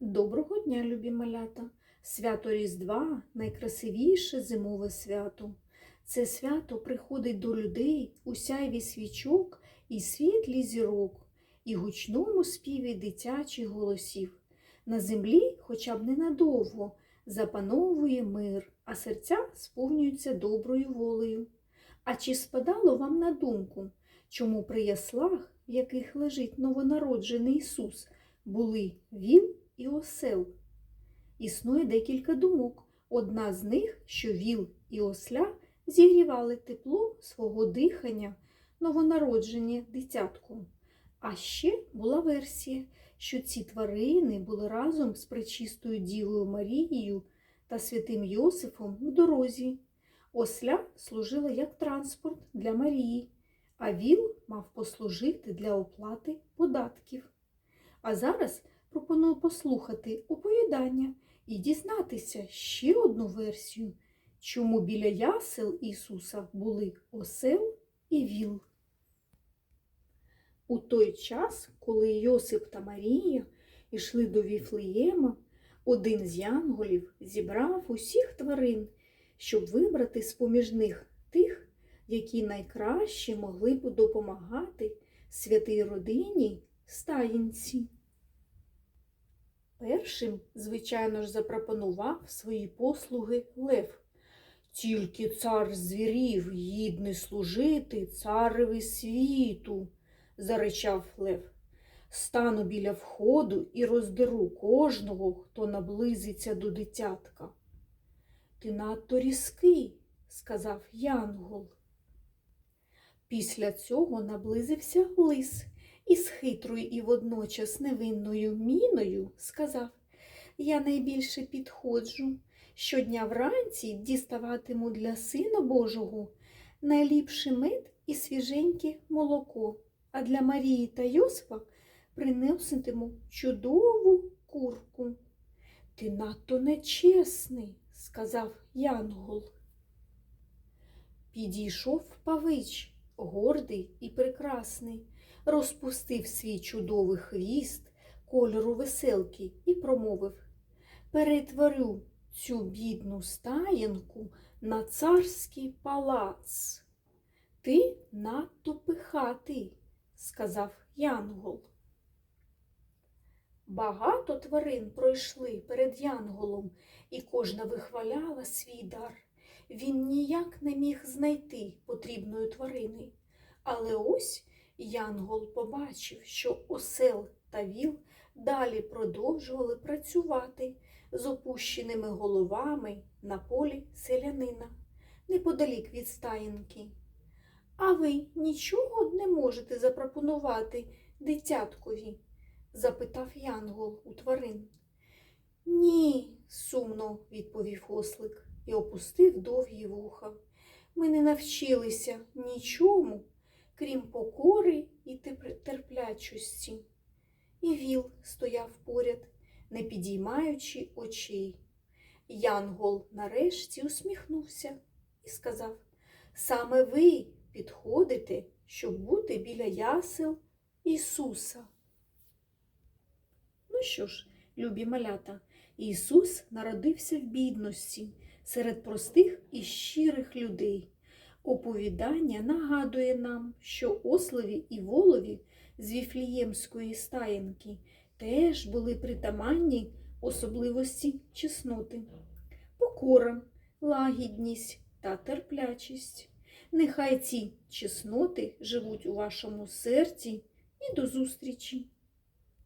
Доброго дня, любі малята! Свято Різдва найкрасивіше зимове свято. Це свято приходить до людей у сяйві свічок і світлі зірок, і гучному співі дитячих голосів. На землі, хоча б ненадовго, запановує мир, а серця сповнюються доброю волею. А чи спадало вам на думку, чому при яслах, в яких лежить новонароджений Ісус, були віл і осел? Існує декілька думок. Одна з них, що віл і осля зігрівали тепло свого дихання новонародження дитятку. А ще була версія, що ці тварини були разом з пречистою Дівою Марією та святим Йосифом в дорозі. Осля служила як транспорт для Марії, а віл мав послужити для оплати податків. А зараз пропоную послухати оповідання і дізнатися ще одну версію, чому біля ясел Ісуса були осел і віл. У той час, коли Йосип та Марія йшли до Віфлеєма, один з янголів зібрав усіх тварин, щоб вибрати з-поміж них тих, які найкраще могли б допомагати святій родині стаїнці. Першим, звичайно ж, запропонував свої послуги Лев. Тільки цар звірів гідний служити цареві світу, заричав Лев. Стану біля входу і роздеру кожного, хто наблизиться до дитятка. Ти надто різкий, сказав Янгол. Після цього наблизився лис і з хитрою і водночас невинною міною сказав Я найбільше підходжу. Щодня вранці діставатиму для сина Божого найліпший мед і свіженьке молоко, а для Марії та Йосипа приноситиму чудову курку. Ти надто нечесний, сказав Янгол. Підійшов павич, гордий і прекрасний, розпустив свій чудовий хвіст кольору веселки і промовив Перетворю цю бідну стаєнку на царський палац. Ти надто пихатий, сказав Янгол. Багато тварин пройшли перед Янголом, і кожна вихваляла свій дар. Він ніяк не міг знайти потрібної тварини. Але ось Янгол побачив, що осел та віл далі продовжували працювати з опущеними головами на полі селянина, неподалік від стаєнки. А ви нічого не можете запропонувати дитяткові? запитав Янгол у тварин. Ні, сумно відповів ослик і опустив довгі вуха. Ми не навчилися нічому, крім покори і терплячості. І віл стояв поряд, не підіймаючи очей. Янгол нарешті усміхнувся і сказав Саме ви підходите, щоб бути біля ясел Ісуса. Ну що ж, любі малята, Ісус народився в бідності серед простих і щирих людей. Оповідання нагадує нам, що ослові і волові з Віфліємської стаєнки теж були притаманні особливості чесноти, покора, лагідність та терплячість. Нехай ці чесноти живуть у вашому серці і до зустрічі!